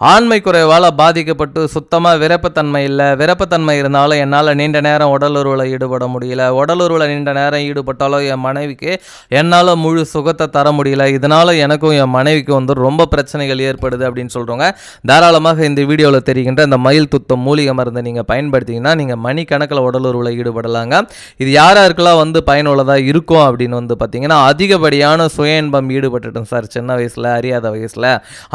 ஆண்மை குறைவால் பாதிக்கப்பட்டு சுத்தமாக விரப்பத்தன்மை இல்லை. விரப்பத்தன்மை இருந்தாலும் என்னால் நீண்ட நேரம் உடலுறவில் ஈடுபட முடியல. உடலுறவில் நீண்ட நேரம் ஈடுபட்டாலும் என் மனைவிக்கு என்னால் முழு சுகத்தை தர முடியல. இதனால் எனக்கும் என் மனைவிக்கு வந்து ரொம்ப பிரச்சனைகள் ஏற்படுது அப்படின்னு சொல்கிறவங்க தாராளமாக இந்த வீடியோவில் தெரிகின்ற இந்த மயில் துத்தம் மூலிகை மருந்தை நீங்கள் பயன்படுத்திங்கன்னா நீங்கள் மணிக்கணக்கில் உடலுறவில் ஈடுபடலாங்க. இது யார் யாருக்கெல்லாம் வந்து பயனுள்ளதாக இருக்கும் அப்படின்னு வந்து பார்த்தீங்கன்னா அதிகப்படியான சுய இன்பம் ஈடுபட்டுட்டோம் சார். சின்ன வயசில் அறியாத வயசில்.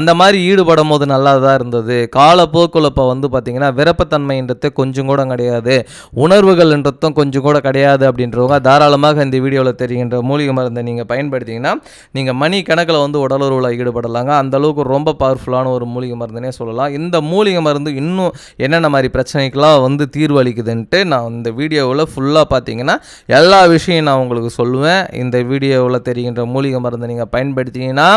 அந்த மாதிரி ஈடுபடும் போது நல்லா தான் இருந்தது. காலப்போக்கில் இப்போ வந்து பார்த்தீங்கன்னா விருப்பத்தன்மைன்றது கொஞ்சம் கூட கிடையாது. உணர்வுகள்ன்றதும் கொஞ்சம் கூட கிடையாது அப்படின்றவங்க தாராளமாக இந்த வீடியோவில் தெரிகின்ற மூலிகை மருந்தை நீங்கள் பயன்படுத்திங்கன்னா நீங்கள் மணி கணக்கில் வந்து உடலுறவில் ஈடுபடலாங்க. அந்த அளவுக்கு ரொம்ப பவர்ஃபுல்லான ஒரு மூலிகை மருந்துனே சொல்லலாம். இந்த மூலிகை மருந்து இன்னும் என்னென்ன மாதிரி பிரச்சனைக்கெல்லாம் வந்து தீர்வு அளிக்குதுன்ட்டு நான் இந்த வீடியோவில் ஃபுல்லாக பார்த்தீங்கன்னா எல்லா விஷயம் நான் உங்களுக்கு சொல்லுவேன். இந்த வீடியோவில் தெரிகின்ற மூலிகை மருந்தை நீங்கள் பயன்படுத்திங்கன்னா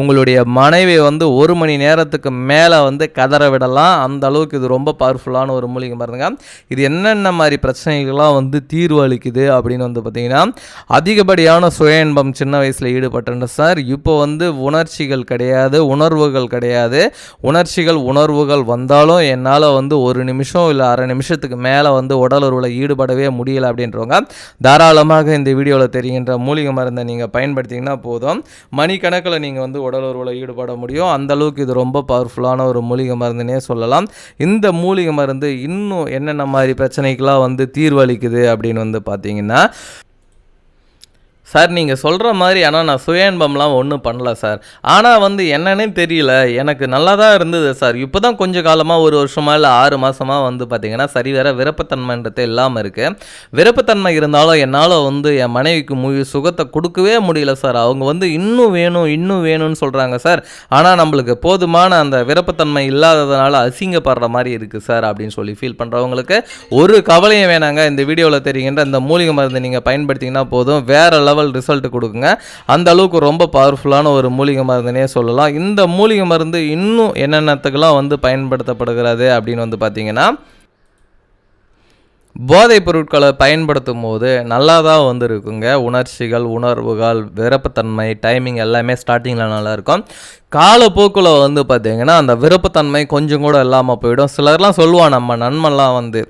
உங்களுடைய மனைவி வந்து ஒரு மணி நேரத்துக்கு மேலே மேலே வந்து கதற விடலாம். அந்த அளவுக்கு இது ரொம்ப பவர்ஃபுல்லான ஒரு மூலிகை மருந்துங்க. இது என்னென்ன மாதிரி பிரச்சனைகள்லாம் வந்து தீர்வு அளிக்குது அப்படின்னு வந்து பார்த்தீங்கன்னா அதிகப்படியான சுய இன்பம் சின்ன வயசில் ஈடுபட்டேன் சார். இப்போ வந்து உணர்ச்சிகள் கிடையாது உணர்வுகள் கிடையாது. உணர்ச்சிகள் உணர்வுகள் வந்தாலும் என்னால் வந்து ஒரு நிமிஷம் இல்லை அரை நிமிஷத்துக்கு மேலே வந்து உடலுறவில் ஈடுபடவே முடியலை அப்படின்றவங்க தாராளமாக இந்த வீடியோவில் தெரிகின்ற மூலிகை மருந்தை நீங்கள் பயன்படுத்திங்கன்னா போதும். மணிக்கணக்கில் நீங்கள் வந்து உடலுறவில் ஈடுபட முடியும். அந்தளவுக்கு இது ரொம்ப பவர்ஃபுல்லான ஒரு மூலிகை மருந்துனே சொல்லலாம். இந்த மூலிகை மருந்து இன்னும் என்னென்ன மாதிரி பிரச்சனைக்கெல்லாம் வந்து தீர்வளிக்குது அப்படின்னு வந்து பார்த்தீங்கன்னா சார் நீங்கள் சொல்கிற மாதிரி ஆனால் நான் சுயன்பம்லாம் ஒன்றும் பண்ணல சார். ஆனால் வந்து என்னன்னே தெரியல. எனக்கு நல்லா தான் இருந்தது சார். இப்போ தான் கொஞ்சம் காலமாக ஒரு வருஷமாக இல்லை ஆறு மாதமாக வந்து பார்த்தீங்கன்னா சரி வேற விருப்பத்தன்மைன்றது இல்லாமல் இருக்குது விருப்பத்தன்மை இருந்தாலும் என்னால் வந்து என் மனைவிக்கு முழு சுகத்தை கொடுக்கவே முடியல சார். அவங்க வந்து இன்னும் வேணும் இன்னும் வேணும்னு சொல்கிறாங்க சார். ஆனால் நம்மளுக்கு போதுமான அந்த விருப்பத்தன்மை இல்லாததுனால அசிங்கப்படுற மாதிரி இருக்குது சார் அப்படின்னு சொல்லி ஃபீல் பண்ணுறவங்களுக்கு ஒரு கவலையும் வேணாங்க. இந்த வீடியோவில் தெரிகின்ற இந்த மூலிகை மருந்து நீங்கள் பயன்படுத்திங்கன்னா போதும். வேறு லெவல் ரிசல்ட் கொடுக்குங்க. அந்த அளவுக்கு ரொம்ப பவர்ஃபுல்லான ஒரு மூலிகை மருந்துனே சொல்லலாம். இந்த மூலிகை மருந்து இன்னும் என்னென்னத்துக்கெல்லாம் வந்து பயன்படுத்தப்படுகிறது அப்படின்னு வந்து பார்த்தீங்கன்னா போதைப் பொருட்களை பயன்படுத்தும் போது நல்லா தான் வந்து இருக்குங்க உணர்ச்சிகள் உணர்வுகள் விருப்பத்தன்மை டைமிங் எல்லாமே ஸ்டார்டிங்கில் நல்லா இருக்கும் காலப்போக்கில் வந்து பார்த்தீங்கன்னா அந்த விருப்பத்தன்மை கொஞ்சம் கூட இல்லாமல் போயிடும். சிலர்லாம் சொல்லுவான் நம்ம நண்பன்லாம் வந்து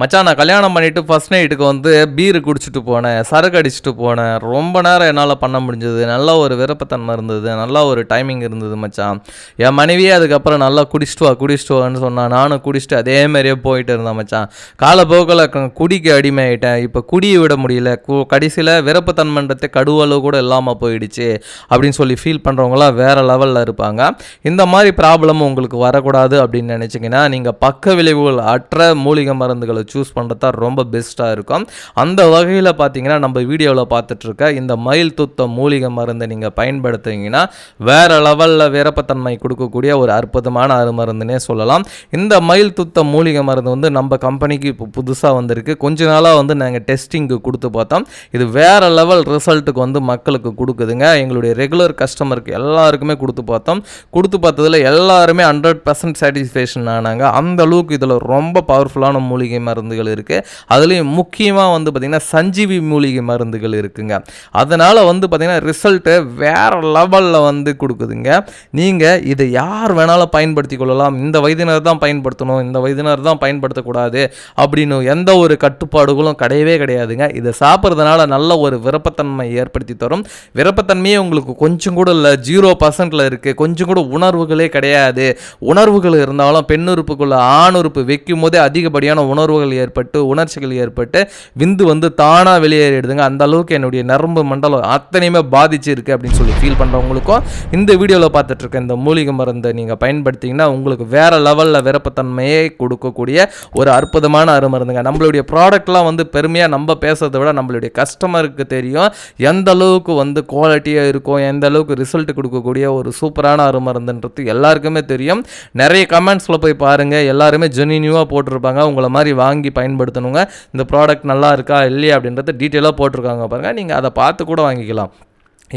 மச்சான் நான் கல்யாணம் பண்ணிவிட்டு ஃபஸ்ட் நைட்டுக்கு வந்து பீரு குடிச்சிட்டு போனேன் சரக்கு அடிச்சுட்டு போனேன். ரொம்ப நேரம் என்னால் பண்ண முடிஞ்சது. நல்ல ஒரு விருப்பத்தன்மை இருந்தது. நல்லா ஒரு டைமிங் இருந்தது மச்சான். என் மனைவியே அதுக்கப்புறம் நல்லா குடிச்சிட்டு வா குடிச்சிட்டு வான்னு சொன்னான் நானும் குடிச்சிட்டு அதே மாதிரியே போயிட்டு இருந்தேன் மச்சான். காலப்போக்கில் குடிக்கு அடிமையாயிட்டேன். இப்போ குடியை விட முடியல. கு கடைசியில் விருப்பத்தன்மைன்றது கடுவளவு கூட இல்லாமல் போயிடுச்சு அப்படின்னு சொல்லி ஃபீல் பண்ணுறவங்களாம் வேறு லெவலில் இருப்பாங்க. இந்த மாதிரி ப்ராப்ளம் உங்களுக்கு வரக்கூடாது அப்படின்னு நினச்சிங்கன்னா நீங்கள் பக்க விளைவுகள் அற்ற மூலிகை மருந்துகளை சூஸ் பண்ணுறது ரொம்ப பெஸ்ட்டாக இருக்கும். அந்த வகையில் பார்த்தீங்கன்னா நம்ம வீடியோவில் பார்த்துட்ருக்க இந்த மயில் துத்த மூலிகை மருந்தை நீங்கள் பயன்படுத்துவீங்கன்னா வேறு லெவலில் விரப்பத்தன்மை கொடுக்கக்கூடிய ஒரு அற்புதமான அருமருந்துனே சொல்லலாம். இந்த மயில் துத்த மூலிகை மருந்து வந்து நம்ம கம்பெனிக்கு இப்போ புதுசாக வந்திருக்கு. கொஞ்ச நாளாக வந்து நாங்கள் டெஸ்டிங்க்கு கொடுத்து பார்த்தோம். இது வேறு லெவல் ரிசல்ட்டுக்கு வந்து மக்களுக்கு கொடுக்குதுங்க. எங்களுடைய ரெகுலர் கஸ்டமருக்கு எல்லாருக்குமே கொடுத்து பார்த்தோம். கொடுத்து பார்த்ததில் எல்லாருமே ஹண்ட்ரட் பர்சன்ட் சாட்டிஸ்ஃபேக்ஷன் ஆனாங்க. அந்த அளவுக்கு இதில் ரொம்ப பவர்ஃபுல்லான மூலிகை மருந்து மருந்துகள் இருக்குது அதுலேயும் முக்கியமாக வந்து பார்த்திங்கன்னா சஞ்சீவி மூலிகை மருந்துகள் இருக்குங்க. அதனால் வந்து பார்த்திங்கன்னா ரிசல்ட்டு வேறு லெவலில் வந்து கொடுக்குதுங்க. நீங்கள் இதை யார் வேணாலும் பயன்படுத்தி கொள்ளலாம். இந்த வயதினர் தான் பயன்படுத்தணும். இந்த வயதினர் தான் பயன்படுத்தக்கூடாது அப்படின்னு எந்த ஒரு கட்டுப்பாடுகளும் கிடையவே கிடையாதுங்க. இதை சாப்பிட்றதுனால நல்ல ஒரு விருப்பத்தன்மை ஏற்படுத்தி தரும். விருப்பத்தன்மையே உங்களுக்கு கொஞ்சம் கூட இல்லை ஜீரோ பர்சன்டில் இருக்குது கொஞ்சம் கூட உணர்வுகளே கிடையாது. உணர்வுகள் இருந்தாலும் பெண்ணுறுப்புக்குள்ள ஆணுறுப்பு வைக்கும் போதே அதிகப்படியான உணர்வுகள் ஏற்பட்டு உணர்ச்சிகள் ஏற்பட்டு விந்து வந்து தானாக வெளியேறிடுதுங்க. அந்த அளவுக்கு என்னுடைய நரம்பு மண்டலம் அத்தனையுமே பாதிச்சு இருக்கு அப்படின்னு சொல்லி ஃபீல் பண்ணுறவங்களுக்கும் இந்த வீடியோவில் பார்த்துட்டு இருக்க இந்த மூலிகை மருந்தை நீங்கள் பயன்படுத்திங்கன்னா உங்களுக்கு வேற லெவலில் விருப்பத்தன்மையை கொடுக்கக்கூடிய ஒரு அற்புதமான அருமருந்துங்க. நம்மளுடைய ப்ராடக்ட்லாம் வந்து பெருமையாக நம்ம பேசுறதை விட நம்மளுடைய கஸ்டமருக்கு தெரியும். எந்த அளவுக்கு வந்து குவாலிட்டியாக இருக்கும் எந்த அளவுக்கு ரிசல்ட் கொடுக்கக்கூடிய ஒரு சூப்பரான அருமருந்துன்றது எல்லாருக்குமே தெரியும். நிறைய கமெண்ட்ஸில் போய் பாருங்கள் எல்லாருமே ஜெனினியூவாக போட்டிருப்பாங்க. உங்களை மாதிரி வாங்க பயன்படுத்தணுங்க. இந்த ப்ராடக்ட் நல்லா இருக்கா இல்லையா அப்படின்றத டீட்டெயிலாக போட்டிருக்காங்க பாருங்கள் நீங்கள் அதை பார்த்து கூட வாங்கிக்கலாம்.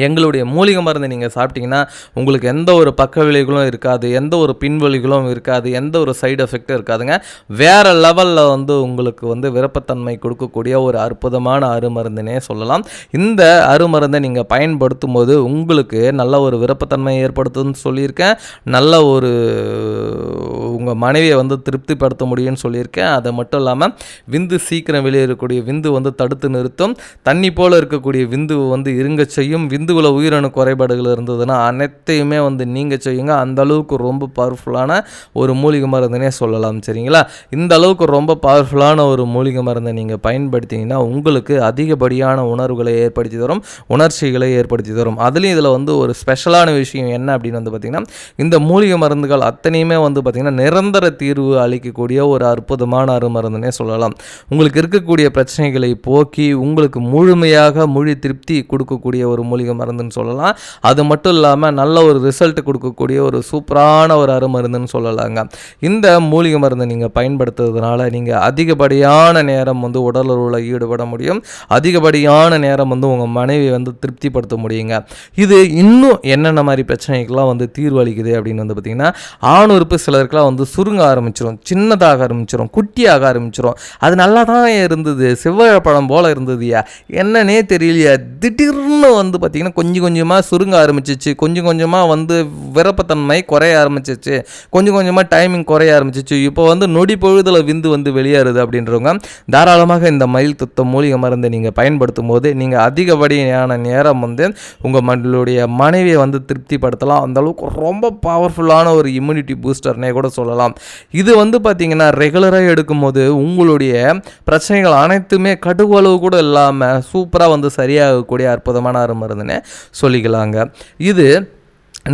எங்களுடைய மூலிகை மருந்து நீங்கள் சாப்பிட்டீங்கன்னா உங்களுக்கு எந்த ஒரு பக்க விளைவுகளும் இருக்காது எந்த ஒரு பின்வழிகளும் இருக்காது எந்த ஒரு சைடு எஃபெக்ட்டும் இருக்காதுங்க. வேறு லெவலில் வந்து உங்களுக்கு வந்து விருப்பத்தன்மை கொடுக்கக்கூடிய ஒரு அற்புதமான அருமருந்துனே சொல்லலாம். இந்த அருமருந்தை நீங்கள் பயன்படுத்தும் போது உங்களுக்கு நல்ல ஒரு விருப்பத்தன்மை ஏற்படுத்துன்னு சொல்லியிருக்கேன். நல்ல ஒரு உங்கள் மனைவியை வந்து திருப்திப்படுத்த முடியும்னு சொல்லியிருக்கேன். அது மட்டும் இல்லாமல் விந்து சீக்கிரம் வெளியேறக்கூடிய விந்து வந்து தடுத்து நிறுத்தும். தண்ணி போல் இருக்கக்கூடிய விந்து வந்து இருங்க செய்யும். விந்து விந்துவில் உயிரணு குறைபாடுகள் இருந்ததுன்னா அனைத்தையுமே வந்து நீங்கள் செய்யுங்க. அந்த அளவுக்கு ரொம்ப பவர்ஃபுல்லான ஒரு மூலிகை மருந்துனே சொல்லலாம். சரிங்களா? இந்த அளவுக்கு ரொம்ப பவர்ஃபுல்லான ஒரு மூலிகை மருந்தை நீங்கள் பயன்படுத்திங்கன்னா உங்களுக்கு அதிகப்படியான உணர்வுகளை ஏற்படுத்தி தரும் உணர்ச்சிகளை ஏற்படுத்தி தரும். அதுலேயும் இதில் வந்து ஒரு ஸ்பெஷலான விஷயம் என்ன அப்படின்னு வந்து பார்த்திங்கன்னா இந்த மூலிகை மருந்துகள் அத்தனையுமே வந்து பார்த்திங்கன்னா நிரந்தர தீர்வு அளிக்கக்கூடிய ஒரு அற்புதமான அருமருந்துனே சொல்லலாம். உங்களுக்கு இருக்கக்கூடிய பிரச்சனைகளை போக்கி உங்களுக்கு முழுமையாக மொழி திருப்தி கொடுக்கக்கூடிய ஒரு மூலிகை மருந்துன்னு சொல்லலாம். அது மட்டும் இல்லாமல் நல்ல ஒரு ரிசல்ட் கொடுக்கக்கூடிய ஒரு சூப்பரான ஒரு அருமருந்துன்னு சொல்லலாங்க. இந்த மூலிகை மருந்தை நீங்கள் பயன்படுத்துறதுனால நீங்கள் அதிகப்படியான நேரம் வந்து உடலுறவில் ஈடுபட முடியும். அதிகப்படியான நேரம் வந்து உங்கள் மனைவி வந்து திருப்திப்படுத்த முடியுங்க. இது இன்னும் என்னென்ன மாதிரி பிரச்சனைக்கெல்லாம் வந்து தீர்வளிக்குது அப்படின்னு வந்து பார்த்திங்கன்னா ஆணுறுப்பு சிலருக்குலாம் வந்து சுருங்க ஆரம்பிச்சிடும் சின்னதாக ஆரம்பிச்சிடும் குட்டியாக ஆரம்பிச்சிடும் அது நல்லா தான் இருந்தது செவ்வாழைப்பழம் போல் இருந்ததுயா என்னன்னே தெரியலையா. திடீர்னு வந்து பார்த்திங்கன்னா கொஞ்சம் கொஞ்சமாக சுருங்க ஆரம்பிச்சிச்சு. கொஞ்சம் கொஞ்சமாக வந்து விரப்பத்தன்மை குறைய ஆரம்பிச்சிச்சு. கொஞ்சம் கொஞ்சமாக டைமிங் குறைய ஆரம்பிச்சிச்சு. இப்போ வந்து நொடி பொழுதில் விந்து வந்து வெளியேறுது அப்படின்றவங்க தாராளமாக இந்த மயில் துத்த மூலிகை மருந்தை நீங்கள் பயன்படுத்தும் போது நீங்கள் அதிகப்படியான நேரம் வந்து உங்கள் மகளுடைய மனைவியை வந்து திருப்திப்படுத்தலாம். அந்த அளவுக்கு ரொம்ப பவர்ஃபுல்லான ஒரு இம்யூனிட்டி பூஸ்டர்னே கூட சொல்லலாம். இது வந்து பார்த்தீங்கன்னா ரெகுலராக எடுக்கும்போது உங்களுடைய பிரச்சனைகள் அனைத்துமே கடுகளவு கூட இல்லாமல் சூப்பராக வந்து சரியாகக்கூடிய அற்புதமான மருந்து சொல்லிக்கலாங்க. இது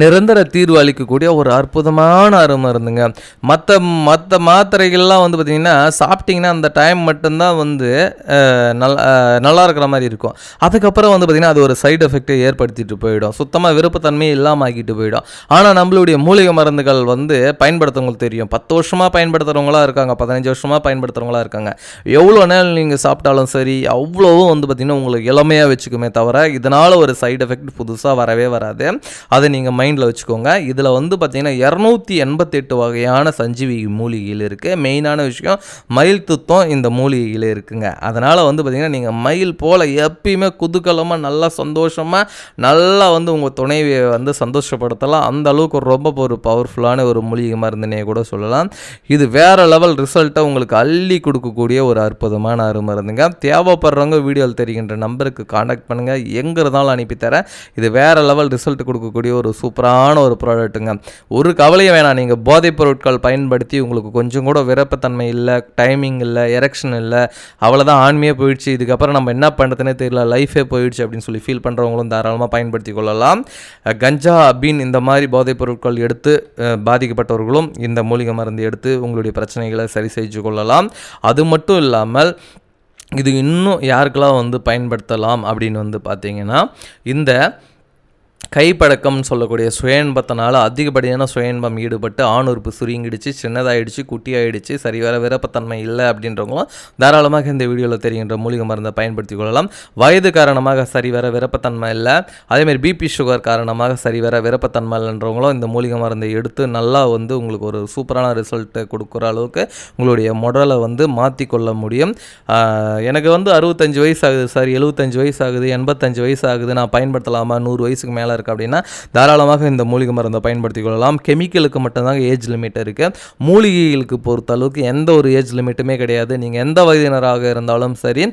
நிரந்தர தீர்வு அளிக்கக்கூடிய ஒரு அற்புதமான அருமருந்துங்க மற்ற மற்ற மாத்திரைகள்லாம் வந்து பார்த்திங்கன்னா சாப்பிட்டிங்கன்னா அந்த டைம் மட்டும்தான் வந்து நல்லா நல்லா இருக்கிற மாதிரி இருக்கும். அதுக்கப்புறம் வந்து பார்த்திங்கன்னா அது ஒரு சைடு எஃபெக்டை ஏற்படுத்திட்டு போயிடும். சுத்தமாக விருப்பத்தன்மையே இல்லாமல் ஆக்கிட்டு போயிடும். ஆனால் நம்மளுடைய மூலிகை மருந்துகள் வந்து பயன்படுத்துறவங்களுக்கு தெரியும். பத்து வருஷமாக பயன்படுத்துகிறவங்களா இருக்காங்க பதினஞ்சு வருஷமாக பயன்படுத்துகிறவங்களா இருக்காங்க. எவ்வளோ நேரம் நீங்கள் சாப்பிட்டாலும் சரி அவ்வளோவும் வந்து பார்த்திங்கன்னா உங்களுக்கு இளமையாக வச்சுக்குமே தவிர இதனால் ஒரு சைடு எஃபெக்ட் புதுசாக வரவே வராது. அதை நீங்கள் மைண்டில் வச்சுக்கோங்க. இதில் வந்து பார்த்திங்கன்னா இரநூத்தி எண்பத்தெட்டு வகையான சஞ்சீவி மூலிகையில் இருக்குது மெயினான விஷயம் மயில் துத்தம் இந்த மூலிகையில் இருக்குங்க. அதனால் வந்து பார்த்திங்கன்னா நீங்கள் மயில் போல் எப்பயுமே குதூகலமாக நல்லா சந்தோஷமாக நல்லா வந்து உங்கள் துணைவியை வந்து சந்தோஷப்படுத்தலாம். அந்த அளவுக்கு ரொம்ப ஒரு பவர்ஃபுல்லான ஒரு மூலிகை மருந்துனே கூட சொல்லலாம். இது வேறு லெவல் ரிசல்ட்டை உங்களுக்கு அள்ளி கொடுக்கக்கூடிய ஒரு அற்புதமான அருமருந்துங்க. தேவைப்படுறவங்க வீடியோவில் தெரிகின்ற நம்பருக்கு காண்டாக்ட் பண்ணுங்கள் எங்கே இருந்தாலும் அனுப்பித்தரேன் இது வேறு லெவல் ரிசல்ட் கொடுக்கக்கூடிய ஒரு சூப்பரான ஒரு ப்ராடக்ட்டுங்க. ஒரு கவலையும் வேணாம். நீங்கள் போதைப் பொருட்கள் பயன்படுத்தி உங்களுக்கு கொஞ்சம் கூட விருப்பத்தன்மை இல்லை டைமிங் இல்லை எரெக்ஷன் இல்லை அவ்வளோதான் ஆண்மையே போயிடுச்சு. இதுக்கப்புறம் நம்ம என்ன பண்ணுறதுனே தெரியல. லைஃபே போயிடுச்சு அப்படின்னு சொல்லி ஃபீல் பண்ணுறவங்களும் தாராளமாக பயன்படுத்தி கொள்ளலாம். கஞ்சா அபின் இந்த மாதிரி போதைப் பொருட்கள் எடுத்து பாதிக்கப்பட்டவர்களும் இந்த மூலிகை மருந்து எடுத்து உங்களுடைய பிரச்சனைகளை சரி செய்து கொள்ளலாம். அது மட்டும் இல்லாமல் இது இன்னும் யாருக்கெல்லாம் வந்து பயன்படுத்தலாம் அப்படின்னு வந்து பார்த்தீங்கன்னா இந்த கைப்பழக்கம்னு சொல்லக்கூடிய சுயன்பத்தினால அதிகப்படியான சுயன்பம் ஈடுபட்டு ஆணுறுப்பு சுருங்கிடுச்சு சின்னதாகிடுச்சு குட்டியாயிடுச்சு சரி வர விருப்பத்தன்மை இல்லை அப்படின்றவங்களும் தாராளமாக இந்த வீடியோவில் தெரிகின்ற மூலிகை மருந்தை பயன்படுத்திக் கொள்ளலாம். வயது காரணமாக சரிவர விருப்பத்தன்மை இல்லை. அதேமாதிரி பிபி சுகர் காரணமாக சரிவர விருப்பத்தன்மை இல்லைன்றவங்களும் இந்த மூலிகை மருந்தை எடுத்து நல்லா வந்து உங்களுக்கு ஒரு சூப்பரான ரிசல்ட்டை கொடுக்குற அளவுக்கு உங்களுடைய முடலை வந்து மாற்றிக்கொள்ள முடியும். எனக்கு வந்து அறுபத்தஞ்சு வயசு ஆகுது சார். எழுபத்தஞ்சு வயசு ஆகுது எண்பத்தஞ்சு வயசு ஆகுது. நான் பயன்படுத்தலாமா? நூறு வயசுக்கு மேலே இருக்குது அப்படின்னா தாராளமாக இந்த மூலிகை மருந்தை பயன்படுத்தி கொள்ளலாம். கெமிக்கலுக்கு மட்டும்தாங்க ஏஜ் லிமிட் இருக்குது மூலிகைகளுக்கு பொறுத்த அளவுக்கு எந்த ஒரு ஏஜ் லிமிட்டுமே கிடையாது. நீங்கள் எந்த வயதினராக இருந்தாலும் சரி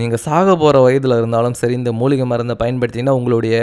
நீங்கள் சாக போகிற வயதில் இருந்தாலும் சரி இந்த மூலிகை மருந்தை பயன்படுத்தினா உங்களுடைய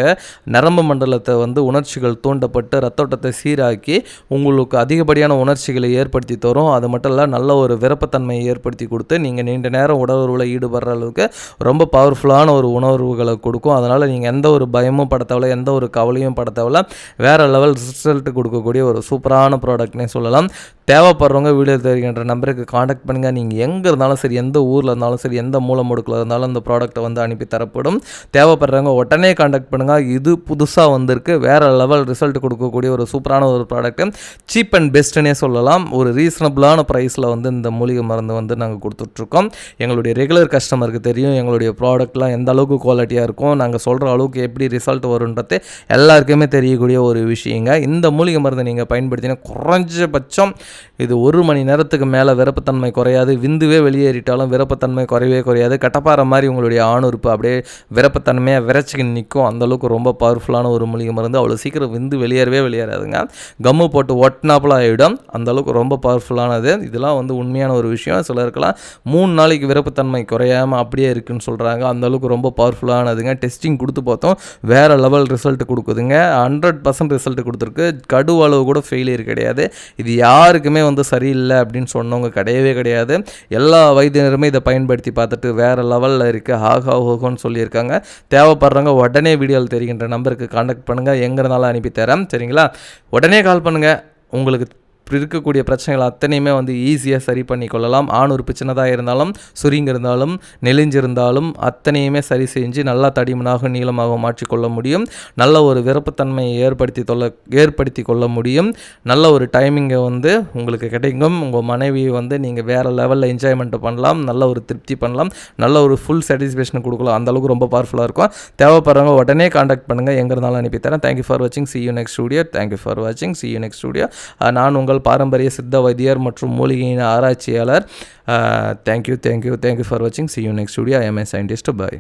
நரம்பு மண்டலத்தை வந்து உணர்ச்சிகள் தூண்டப்பட்டு ரத்தோட்டத்தை சீராக்கி உங்களுக்கு அதிகப்படியான உணர்ச்சிகளை ஏற்படுத்தி தரும். அது மட்டும் இல்லை நல்ல ஒரு விருப்பத்தன்மையை ஏற்படுத்தி கொடுத்து நீங்கள் நீண்ட நேரம் உடலுறவில் ஈடுபடுற அளவுக்கு ரொம்ப பவர்ஃபுல்லான ஒரு உணர்வுகளை கொடுக்கும். அதனால் நீங்கள் எந்த ஒரு பயமும் பட எந்த ஒரு கவலையும் பட தேவையில்ல. வேறு லெவல் ரிசல்ட் கொடுக்கக்கூடிய ஒரு சூப்பரான ப்ராடக்ட்னே சொல்லலாம். தேவைப்படுறவங்க வீடியோ தெரிகின்ற நம்பருக்கு காண்டாக்ட் பண்ணுங்கள் நீங்கள் எங்கே இருந்தாலும் சரி எந்த ஊரில் இருந்தாலும் சரி எந்த மூல முடுக்கில் இருந்தாலும் அந்த ப்ராடக்ட்டை வந்து அனுப்பி தரப்படும். தேவைப்படுறவங்க உடனே காண்டாக்ட் பண்ணுங்கள் இது புதுசாக வந்திருக்கு. வேறு லெவல் ரிசல்ட் கொடுக்கக்கூடிய ஒரு சூப்பரான ஒரு ப்ராடக்ட்டு சீப் அண்ட் பெஸ்ட்டுன்னே சொல்லலாம். ஒரு ரீசனபிளான ப்ரைஸில் வந்து இந்த மூலிகை மருந்து வந்து நாங்கள் கொடுத்துட்ருக்கோம். எங்களுடைய ரெகுலர் கஸ்டமருக்கு தெரியும். எங்களுடைய ப்ராடக்ட்லாம் எந்த அளவுக்கு குவாலிட்டியாக இருக்கும். நாங்கள் சொல்கிற அளவுக்கு எப்படி ரிசல்ட் வருன்றது எல்லாருக்குமே தெரியக்கூடிய ஒரு விஷயங்க. இந்த மூலிகை மருந்தை நீங்கள் பயன்படுத்தினா குறைஞ்சபட்சம் இது ஒரு மணி நேரத்துக்கு மேலே விருப்பத்தன்மை குறையாது. விந்துவே வெளியேறிட்டாலும் விருப்பத்தன்மை குறையவே குறையாது. கட்டப்பாறை மாதிரி உங்களுடைய ஆணுறுப்பு அப்படியே விருப்பத்தன்மையாக விரைச்சிக்கு நிற்கும் அந்தளவுக்கு ரொம்ப பவர்ஃபுல்லான ஒரு மூலிகை மருந்து. அவ்வளோ சீக்கிரம் விந்து வெளியேறவே வெளியேறாதுங்க. கம்மு போட்டு ஒட்டினாப்பில் ஆகிடும் அந்தளவுக்கு ரொம்ப பவர்ஃபுல்லானது இதெல்லாம் வந்து உண்மையான ஒரு விஷயம். சிலருக்கெல்லாம் மூணு நாளைக்கு விருப்பத்தன்மை குறையாமல் அப்படியே இருக்குன்னு சொல்கிறாங்க அந்தளவுக்கு ரொம்ப பவர்ஃபுல்லானதுங்க டெஸ்டிங் கொடுத்து பார்த்தோம். வேறு லெவல் ரிசல்ட் கொடுக்குதுங்க. ஹண்ட்ரட் பர்சன்ட் ரிசல்ட் கொடுத்துருக்கு. கடு அளவு கூட ஃபெயிலியர் கிடையாது. இது யாருக்குமே வந்து சரியில்லை அப்படின்னு சொன்னவங்க கிடையவே கிடையாது. எல்லா வைத்தியருமே இதை பயன்படுத்தி பார்த்துட்டு வேறு லெவலில் இருக்குது ஹாகா ஹோகோன்னு சொல்லியிருக்காங்க. தேவைப்படுறவங்க உடனே வீடியோவில் தெரிகின்ற நம்பருக்கு காண்டாக்ட் பண்ணுங்கள் எங்கே இருந்தாலும் அனுப்பி தரேன். சரிங்களா? உடனே கால் பண்ணுங்கள் உங்களுக்கு இருக்கக்கூடிய பிரச்சனைகள் அத்தனையுமே வந்து ஈஸியாக சரி பண்ணிக்கொள்ளலாம். ஆண் உறுப்பு சின்னதாக இருந்தாலும் சுருங்கிருந்தாலும் நெளிஞ்சிருந்தாலும் அத்தனையுமே சரி செஞ்சு நல்லா தடிமனாக நீளமாக மாற்றிக்கொள்ள முடியும். நல்ல ஒரு விருப்பத்தன்மையை ஏற்படுத்தி தொல்ல ஏற்படுத்தி கொள்ள முடியும். நல்ல ஒரு டைமிங்கை வந்து உங்களுக்கு கிடைக்கும். உங்கள் மனைவியை வந்து நீங்கள் வேறு லெவலில் என்ஜாய்மெண்ட் பண்ணலாம். நல்ல ஒரு திருப்தி பண்ணலாம். நல்ல ஒரு ஃபுல் சாட்டிஸ்ஃபேக்ஷன் கொடுக்கலாம். அந்தளவுக்கு ரொம்ப பவர்ஃபுல்லாக இருக்கும். தேவைப்படுறவங்க உடனே காண்டாக்ட் பண்ணுங்கள் எங்கே இருந்தாலும் அனுப்பித்தரேன் தேங்க்யூ ஃபார் வாட்சிங் see you next studio thank you for வாட்சிங் சி யூ நெக்ஸ்ட் ஸ்டூடியோ நான் உங்கள் பாரம்பரிய சித்த வைத்தியர் மற்றும் மூலிகையின் ஆராய்ச்சியாளர். Thank you thank you thank you for வாட்சிங் see you next studio I am a scientist bye